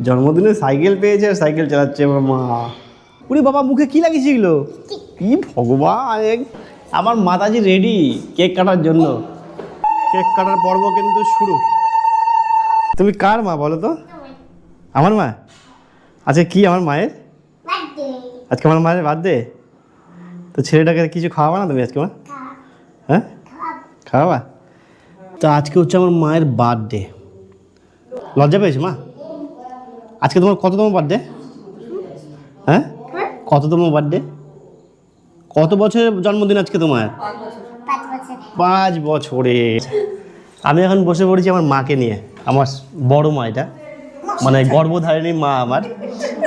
জন্মদিনে সাইকেল পেয়েছে আর সাইকেল চালাচ্ছে আমার মা উনি বাবা মুখে কি লাগিয়েছিল কি ভগবান? আমার মাতাজি রেডি কেক কাটার জন্য। কেক কাটার পর্ব কিন্তু শুরু। তুমি কার মা বলো তো? আমার মা? আচ্ছা কি আমার মায়ের? আজকে আমার মায়ের বার্থডে তো ছেলেটাকে কিছু খাওয়াবা না তুমি আজকে মা? হ্যাঁ? খাওয়াবা। তো আজকে হচ্ছে আমার মায়ের বার্থডে লজ্জা পেয়েছে মা? আজকে তোমার কততম বার্থডে হ্যাঁ? কততম বার্থডে কত বছরের জন্মদিন আজকে তোমার? পাঁচ বছর। আমি এখন বসে পড়েছি আমার মাকে নিয়ে আমার বড় মা এটা। মানে গর্ভধারিণী মা আমার।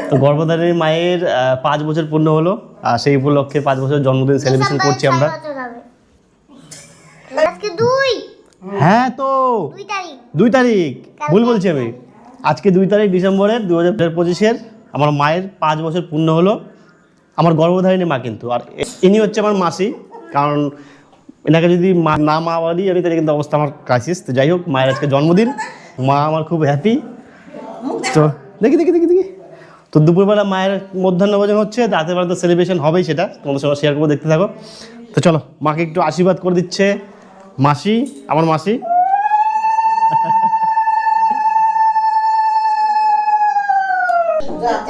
তো গর্ভধারিণী মায়ের পাঁচ বছর পূর্ণ হলো আর সেই উপলক্ষে পাঁচ বছর জন্মদিন সেলিব্রেশন করছি আমরা। হ্যাঁ তো। দুই তারিখ। ভুল বলছি আমি। আজকে দুই তারিখ ডিসেম্বরের দু হাজার পঁচিশের আমার মায়ের পাঁচ বছর পূর্ণ হলো। আমার গর্ভধারিণী মা কিন্তু, আর ইনি হচ্ছে আমার মাসি, কারণ এনাকে যদি মা না মা বলি আমি তাহলে কিন্তু অবস্থা আমার ক্রাইসিস তো যাই হোক, মায়ের আজকে জন্মদিন। মা আমার খুব হ্যাপি তো দেখি দেখি দেখি দেখি। তো দুপুরবেলা মায়ের মধ্যাহ্ন ভোজন হচ্ছে রাতের বেলা তো সেলিব্রেশন হবেই সেটা, তোমাদের সঙ্গে শেয়ার করব, দেখতে থাকো। তো চলো, মাকে একটু আশীর্বাদ করে দিচ্ছে মাসি, আমার মাসি।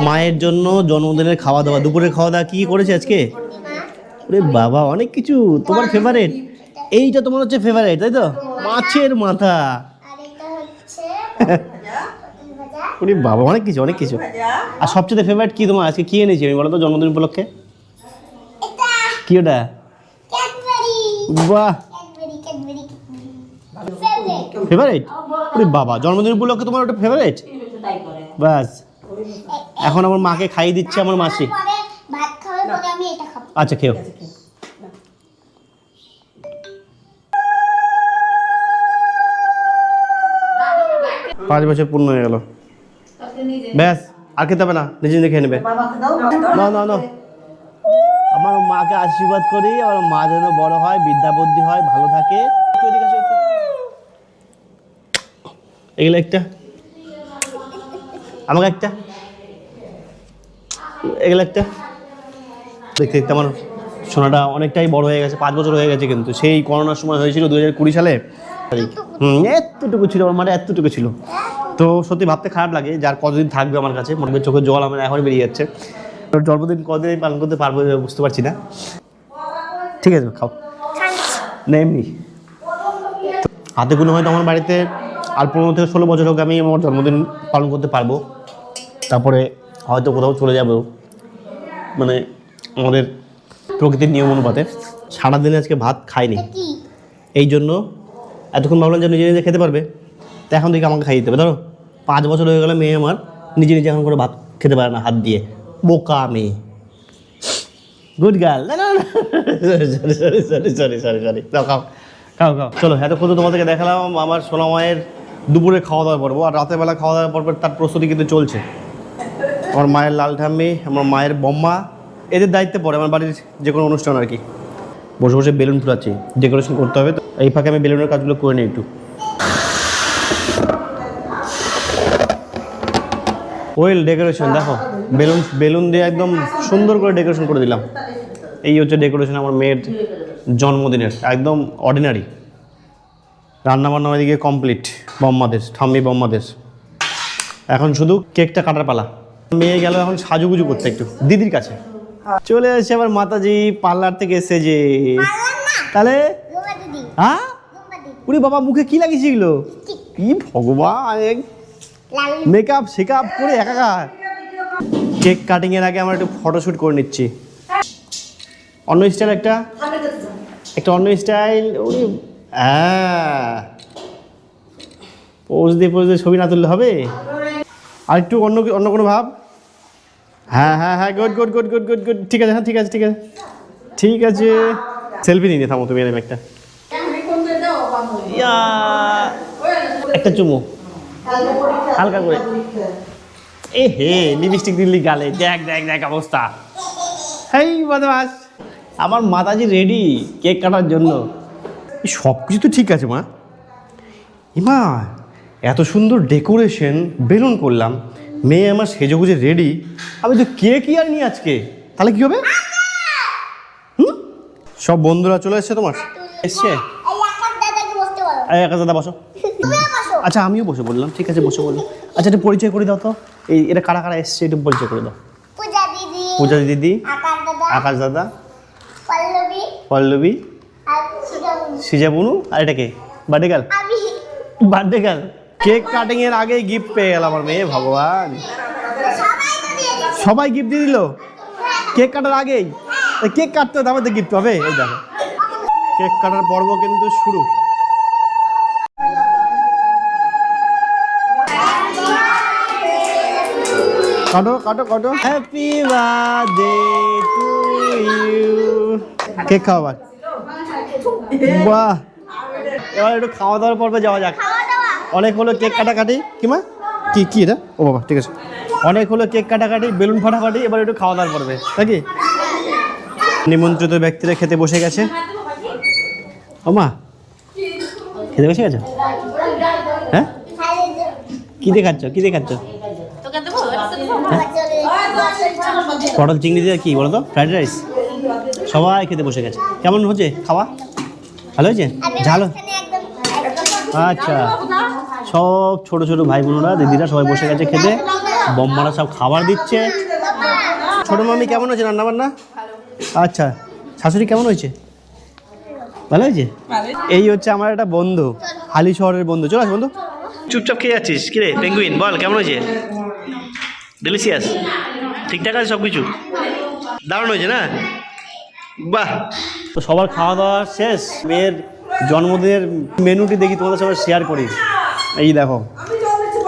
মায়ের জন্য জন্মদিনের খাওয়া দাওয়া দুপুরের খাওয়া দাওয়া কি করেছে আজকে? ওরে বাবা অনেক কিছু। তোমার ফেভারিট এইটা তোমার হচ্ছে ফেভারিট তাই তো? মাছের মাথা। আর এটা হচ্ছে পটল ভাজা ওরে বাবা অনেক কিছু অনেক কিছু। আর সবচেয়ে ফেভারিট কি তোমার? আজকে কি এনেছি আমি বলো তো জন্মদিন উপলক্ষে? এটা। কি ওটা? বাহ। ফেভারিট ওরে বাবা জন্মদিন উপলক্ষে তোমার ওটা ফেভারিট বাস। এখন আমার মাকে খাইয়ে দিচ্ছে আমার মাসি। পরে ভাত খাওয়ার পরে আমি এটা খাব। আচ্ছা খেও পাঁচ বছর পূর্ণ হয়ে গেল। ব্যাস আর খেতে হবে না নিজে নিজে খেয়ে নেবে। না না না আমার মাকে আশীর্বাদ করি আমার মা যেন বড় হয় বিদ্যা বুদ্ধি হয় ভালো থাকে। এগুলো একটা। আমাকে একটা। এগুলো একটা দেখতে দেখতে আমার সোনাটা অনেকটাই বড় হয়ে গেছে পাঁচ বছর হয়ে গেছে কিন্তু। সেই করোনার সময় হয়েছিল দু হাজার কুড়ি সালে। হুম এতটুকু ছিল আমার মাঠে এতটুকু ছিল। তো সত্যি ভাবতে খারাপ লাগে যার কতদিন থাকবে আমার কাছে মনে হয় চোখে জল আমার এখনই বেরিয়ে যাচ্ছে। জন্মদিন কদিন পালন করতে পারব বুঝতে পারছি না। ঠিক আছে খাও। না এমনি। হাতে গুলো হয়তো আমার বাড়িতে আর পনেরো থেকে ষোলো বছর হোক আমি আমার জন্মদিন পালন করতে পারব। তারপরে হয়তো কোথাও চলে যাব মানে আমাদের প্রকৃতির নিয়ম অনুপাতে সারাদিনে আজকে ভাত খায়নি এই জন্য এতক্ষণ ভাবলাম যে নিজে নিজে খেতে পারবে। তো এখন থেকে আমাকে খাইয়ে দিতে হবে। ধরো পাঁচ বছর হয়ে গেলে মেয়ে আমার নিজে নিজে এখন করে ভাত খেতে পারে না হাত দিয়ে। বোকা মেয়ে। গুড গার্ল না না sorry sorry sorry sorry sorry sorry খাও খাও খাও খাও। চলো এতক্ষণ তো তোমাদেরকে দেখালাম আমার সোনামায়ের দুপুরে খাওয়া দাওয়া পর্ব। আর রাতের বেলা খাওয়া দাওয়া পর্ব তার প্রস্তুতি কিন্তু চলছে। আমার মায়ের লাল ঠাম্মি আমার মায়ের বম্মা, এদের দায়িত্বে পড়ে আমার বাড়ির যে কোনো অনুষ্ঠান আর কি। বসে বসে বেলুন ফুলাচ্ছি ডেকোরেশন করতে হবে তো। এই ফাঁকে আমি বেলুনের কাজগুলো করে নিই একটু। ওয়েল ডেকোরেশন দেখো, বেলুন বেলুন দিয়ে একদম সুন্দর করে ডেকোরেশন করে দিলাম। এই হচ্ছে ডেকোরেশন আমার মেয়ের জন্মদিনের, একদম অর্ডিনারি রান্নাবান্না ওইদিকে কমপ্লিট বম্মাদের, ঠাম্মি বম্মাদের। এখন শুধু কেকটা কাটার পালা। মেয়ে গেল এখন সাজুগুজু করতে একটু, দিদির কাছে। চলে আসছে আবার মাতাজি পার্লার থেকে এসে যে তাহলে হ্যাঁ? উনি বাবা, মুখে কি লাগিয়েছিল কি ভগবান! মেকআপ শেকআপ করে একাকার। কেক কাটিং এর আগে আমরা একটু ফটোশুট করে নিচ্ছি। অন্য স্টাইল একটা? একটা অন্য স্টাইল উনি হ্যাঁ। পোজ দিয়ে পোজ দিয়ে ছবি না তুললে হবে? আর একটু অন্য অন্য কোনো ভাব? হ্যাঁ হ্যাঁ হ্যাঁ good good good good good good ঠিক আছে হ্যাঁ ঠিক আছে ঠিক আছে। ঠিক আছে। সেলফি নিয়ে থামো তুমি এরকম একটা। একটা চুমু। হালকা করে। এ হে লিপস্টিক দিল্লি গালে। দেখ দেখ দেখ অবস্থা। হেই বদমাস। আমার মাতাজি রেডি কেক কাটার জন্য। সব কিছু তো ঠিক আছে মা। ইমা এত সুন্দর ডেকোরেশন বেলুন করলাম। মেয়ে আমার সেজেগুজে রেডি আমি তো কে কি আর নি আজকে। তাহলে কি হবে? হুম? সব বন্ধুরা চলে এসছে তোমার? এসছে? একা দাদা বসো। আচ্ছা আমিও বসে বললাম ঠিক আছে বসে বললাম আচ্ছা একটু পরিচয় করে দাও তো। এই এটা কারা কারা এসছে একটু পরিচয় করে দাও। পূজা দিদি আকাশ দাদা পল্লবী সুজাবুনি সিজা বুনু আর এটা কে? Birthday girl? Birthday girl? Cake cutting এর আগেই গিফট পেয়ে গেল আমার মেয়ে ভগবান। সবাই গিফট দিয়ে দিল? কেক কাটার আগেই? কেক কাটতে হবে তারপর তো গিফট পাবে এই দেখো। কেক কাটার পর্ব কিন্তু শুরু। কাটো কাটো কাটো। Happy birthday to you cake খাওয়া বাহ। এবার একটু খাওয়া দাওয়ার পর্বে যাওয়া যাক। অনেক হলো কেক কাটাকাটি। কি মা? কি কি এটা? ও বাবা ঠিক আছে। অনেক হলো কেক কাটাকাটি বেলুন ফাটাফাটি এবার একটু খাওয়া দাওয়ার পড়বে নাকি? নিমন্ত্রিত ব্যক্তিরা খেতে বসে গেছে। ও মা খেতে বসে গেছো? হ্যাঁ? কি দেখাচ্ছ? কি দেখাচ্ছ? চলে পটল চিংড়ি দিয়ে কি বলো তো ফ্রাইড রাইস? সবাই খেতে বসে গেছে। কেমন হচ্ছে খাওয়া? ভালো হয়েছে? ঝাল? আচ্ছা। সব ছোট ছোট ভাই বোনরা, দিদিরা সবাই বসে গেছে খেতে। বম্মারা সব খাবার দিচ্ছে। ছোট মামি কেমন হয়েছে রান্না বান্না আচ্ছা শাশুড়ি কেমন হয়েছে? ভালো হয়েছে? এই হচ্ছে আমার একটা বন্ধু, হালি শহরের বন্ধু। চল বন্ধু। চুপচাপ খেয়ে যাচ্ছিস? কিরে পেঙ্গুইন? বল, কেমন হয়েছে? ডেলিসিয়াস ঠিকঠাক আছে সব কিছু দারুণ হয়েছে না? বাহ! তো সবার খাওয়া দাওয়া শেষ। মেয়ের জন্মদিনের মেনুটি দেখি তোমাদের সবাই শেয়ার করি। এই দেখো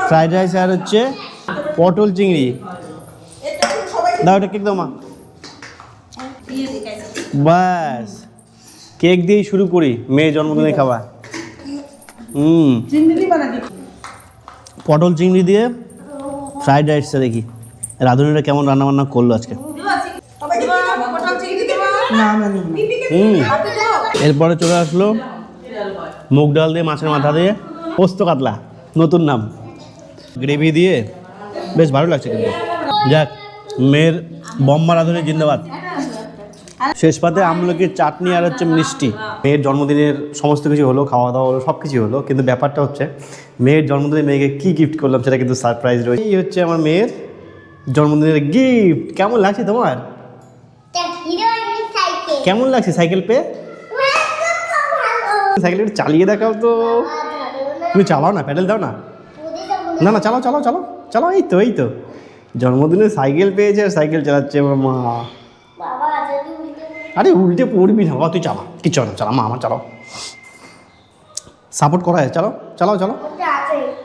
ফ্রাইড রাইস আর হচ্ছে পটল চিংড়ি। দাও এটা কেক দাও মা। ব্যাস কেক দিয়েই শুরু করি মেয়ের জন্মদিনে খাওয়া হুম। পটল চিংড়ি দিয়ে ফ্রাইড রাইসটা দেখি। রাঁধুনিরা কেমন রান্না বান্না করল আজকে? হুম। এরপরে চলে আসলো মুগ ডাল দিয়ে মাছের মাথা দিয়ে। পোস্ত কাতলা নতুন নাম। গ্রেভি দিয়ে বেশ ভালো লাগছে কিন্তু। যাক মেয়ের বম্বা রাঁধুনি জিন্দাবাদ। শেষ পাতে আমলকির চাটনি আর হচ্ছে মিষ্টি। মেয়ের জন্মদিনের সমস্ত কিছু হলো খাওয়া দাওয়া হলো সব কিছু হলো কিন্তু ব্যাপারটা হচ্ছে মেয়ের জন্মদিনে মেয়েকে কী গিফট করলাম সেটা কিন্তু সারপ্রাইজ রয়েছে। এই হচ্ছে আমার মেয়ের জন্মদিনের গিফট কেমন লাগছে তোমার? কেমন লাগছে সাইকেল পেয়ে? ভালো সাইকেল চালিয়ে দেখাও তো। তুমি চালাও না প্যাডেল দাও না। না না চালাও চালাও চালাও চালাও এই তো এই তো। জন্মদিনে সাইকেল পেয়েছে আর সাইকেল চালাচ্ছে আমার মা আরে উল্টে পড়বি না বাবা তুই চালা কিছু না চালা মা আমার চালাও। সাপোর্ট করা হয় চালাও চালাও চালাও।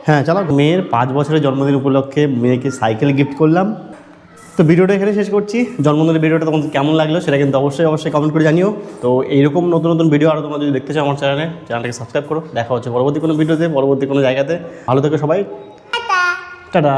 হ্যাঁ চালাও। মেয়ের পাঁচ বছরের জন্মদিন উপলক্ষে মেয়েকে সাইকেল গিফট করলাম। তো ভিডিওটা এখানে শেষ করছি। জন্মদিনের ভিডিওটা তোমাদের কেমন লাগল সেটা কিন্তু অবশ্যই অবশ্যই কমেন্ট করে জানিও। তো এইরকম নতুন নতুন ভিডিও আরও তোমরা যদি দেখতে চাও আমার চ্যানেলে চ্যানেলটাকে সাবস্ক্রাইব করো। দেখা হচ্ছে পরবর্তী কোনো ভিডিওতে পরবর্তী কোনো জায়গাতে। ভালো থেকো সবাই। টাটা।